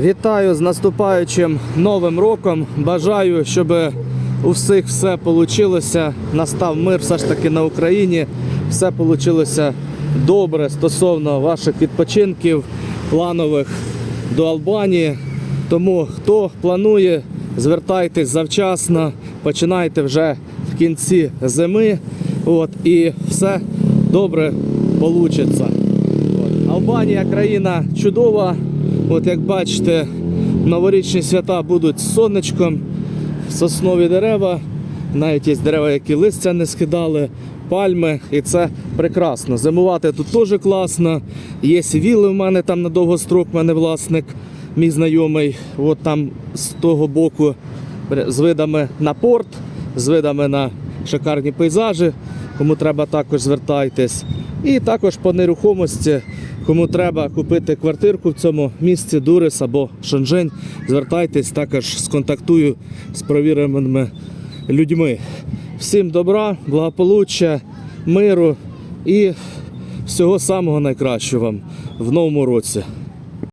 Вітаю з наступаючим новим роком. Бажаю, щоб у всіх все вийшло. Настав мир все ж таки на Україні. Все вийшло добре стосовно ваших відпочинків планових до Албанії. Тому хто планує, звертайтесь завчасно, починайте вже в кінці зими. От, і все добре вийде. Албанія країна чудова. От як бачите, новорічні свята будуть з сонечком, соснові дерева, навіть є дерева, які листя не скидали, пальми, і це прекрасно. Зимувати тут теж класно. Є віли в мене там на довгострок, в мене власник, мій знайомий, от там з того боку з видами на порт, з видами на шикарні пейзажі. Кому треба, також звертайтесь. І також по нерухомості, кому треба купити квартирку в цьому місці, Дурис або Шанжень, звертайтесь, також сконтактую з провіреними людьми. Всім добра, благополуччя, миру і всього самого найкращого вам в новому році.